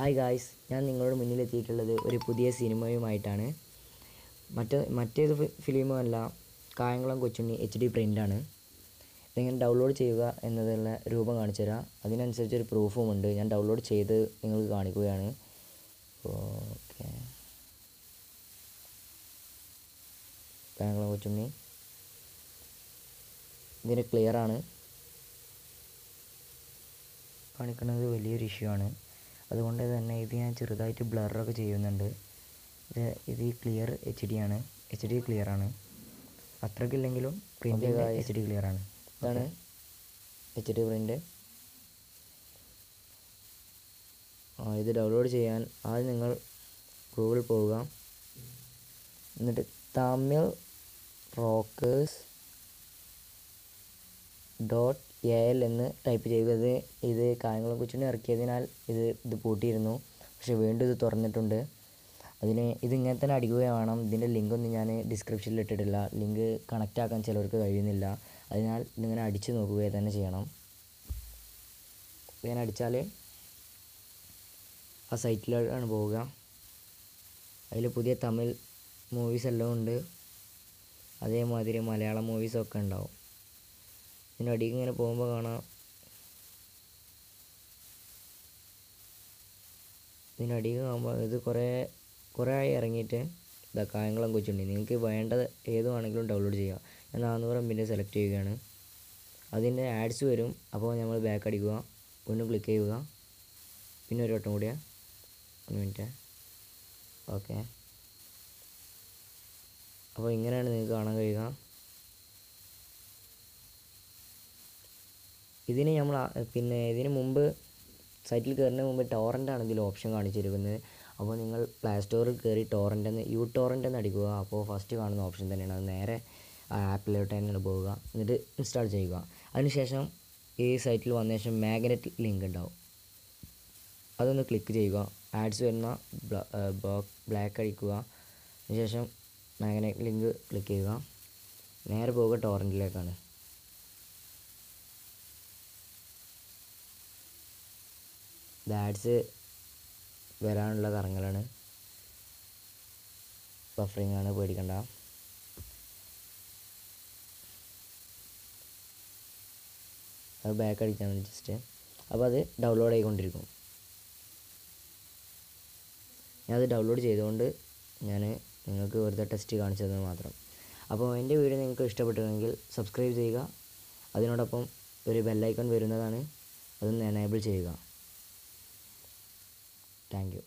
Hi guys ഞാൻ നിങ്ങളുടെ മുന്നിലെത്തിയിട്ടുള്ളത് ഒരു പുതിയ സിനിമയുമായിട്ടാണ്. മറ്റ് മറ്റേത് ഫിലിമല്ല കായംകുളം കൊച്ചുണ്ണി എച്ച് ഡി പ്രിന്റാണ് ഇതെങ്ങനെ ഡൗൺലോഡ് ചെയ്യുക എന്നതുള്ള രൂപം കാണിച്ചു തരാം അതിനനുസരിച്ചൊരു പ്രൂഫും ഉണ്ട് ഞാൻ ഡൗൺലോഡ് ചെയ്ത് നിങ്ങൾക്ക് കാണിക്കുകയാണ്. ഓക്കെ കായംകുളം കൊച്ചുണ്ണി. ഇതിന് ക്ലിയറാണ് കാണിക്കുന്നത് വലിയൊരു ഇഷ്യൂ ആണ്. അതുകൊണ്ട് തന്നെ ഇത് ഞാൻ ചെറുതായിട്ട് ബ്ലറൊക്കെ ചെയ്യുന്നുണ്ട്. ഇത് ഇത് ഈ ക്ലിയർ എച്ച് ഡി ആണ്. എച്ച് ഡി ക്ലിയർ ആണ് അത്രയ്ക്കില്ലെങ്കിലും പ്രിന്റ് എച്ച് ഡി ക്ലിയർ ആണ്. ഇതാണ് എച്ച് ഡി പ്രിന്റ് ആ ഇത് ഡൗൺലോഡ് ചെയ്യാൻ ആദ്യം നിങ്ങൾ ഗൂഗിൾ പോവുക. എന്നിട്ട് Tamil rockers dot A L എന്ന് ടൈപ്പ് ചെയ്തത് ഇത് കായംകുളം കൊച്ചുണ്ണി ഇറക്കിയതിനാൽ ഇത് ഇത് പൂട്ടിയിരുന്നു. പക്ഷേ വീണ്ടും ഇത് തുറന്നിട്ടുണ്ട്. അതിന് ഇത് ഇങ്ങനെ തന്നെ അടിക്കുക വേണം. ഇതിന്റെ ലിങ്കൊന്നും ഞാൻ ഡിസ്ക്രിപ്ഷനിൽ ഇട്ടിട്ടില്ല. ലിങ്ക് കണക്റ്റ് ആക്കാൻ ചിലവർക്ക് കഴിയുന്നില്ല. അതിനാൽ ഇതിങ്ങനെ അടിച്ച് നോക്കുക തന്നെ ചെയ്യണം. ഇങ്ങനെ അടിച്ചാൽ ആ സൈറ്റിലാണ് പോവുക. അതിൽ പുതിയ തമിഴ് മൂവീസ് എല്ലാം ഉണ്ട്. അതേമാതിരി മലയാളം മൂവീസൊക്കെ ഉണ്ടാവും. ഇതിന്റെ അടിയിൽ ഇങ്ങനെ പോകുമ്പോൾ കാണാം. ഇതിന്റെ അടിയിൽ കാണുമ്പോൾ ഇത് കുറേ കുറേ ആയി ഇറങ്ങിയിട്ട് ഇതാ കായംകുളം കൊച്ചുണ്ടി നിങ്ങൾക്ക് വേണ്ടത് ഏതുവാണെങ്കിലും ഡൗൺലോഡ് ചെയ്യാം. ഞാൻ നാനൂറ് എം ബിന്റെ സെലക്ട് ചെയ്യുകയാണ്. അതിന്റെ ആഡ്സ് വരും. അപ്പോൾ നമ്മൾ ബാക്ക് അടിക്കുക. വീണ്ടും ക്ലിക്ക് ചെയ്യുക. പിന്നെ ഒരു വട്ടം കൂടിയാ. ഒരു മിനിറ്റ് ഓക്കെ അപ്പോൾ ഇങ്ങനെയാണ് നിങ്ങൾക്ക് കാണാൻ കഴിയുക. ഇതിന് നമ്മൾ പിന്നെ ഇതിന് മുമ്പ് സൈറ്റിൽ കയറുന്നതിന് മുമ്പ് ടോറന്റ് ആണ് ഇതിൽ ഓപ്ഷൻ കാണിച്ചിരിക്കുന്നത്. അപ്പോൾ നിങ്ങൾ പ്ലേ സ്റ്റോറിൽ കയറി ടോറന്റ് എന്ന് യു ടോറന്റ് എന്ന് അടിക്കുക. അപ്പോൾ ഫസ്റ്റ് കാണുന്ന ഓപ്ഷൻ തന്നെയാണ്. അത് നേരെ ആപ്പിലോട്ട് തന്നെയാണ് പോവുക. എന്നിട്ട് ഇൻസ്റ്റാൾ ചെയ്യുക. അതിനുശേഷം ഈ സൈറ്റിൽ വന്ന ശേഷം മാഗ്നറ്റ് ലിങ്ക് ഉണ്ടാവും. അതൊന്ന് ക്ലിക്ക് ചെയ്യുക. ആഡ്സ് വരുന്ന ബ്ലാക്ക് അടിക്കുക. അതിനുശേഷം മാഗ്നറ്റ് ലിങ്ക് ക്ലിക്ക് ചെയ്യുക. നേരെ പോവുക ടോറന്റിലേക്കാണ് ആഡ്സ് വരാനുള്ള കറങ്ങലാണ് ബഫറിങ് ആണ് പേടിക്കണ്ട. അത് ബാക്ക് അടിക്കാൻ വേണ്ടി ജസ്റ്റ് അപ്പോൾ അത് ഡൗൺലോഡ് ആയിക്കൊണ്ടിരിക്കും. അത് ഡൗൺലോഡ് ചെയ്തുകൊണ്ട് ഞാൻ നിങ്ങൾക്ക് വെറുതെ ടെസ്റ്റ് കാണിച്ചത് മാത്രം. അപ്പോൾ എന്റെ വീഡിയോ നിങ്ങൾക്ക് ഇഷ്ടപ്പെട്ടുവെങ്കിൽ സബ്സ്ക്രൈബ് ചെയ്യുക. അതിനോടൊപ്പം ഒരു ബെല്ലൈക്കൺ വരുന്നതാണ്. അതൊന്ന് എനേബിൾ ചെയ്യുക. Thank you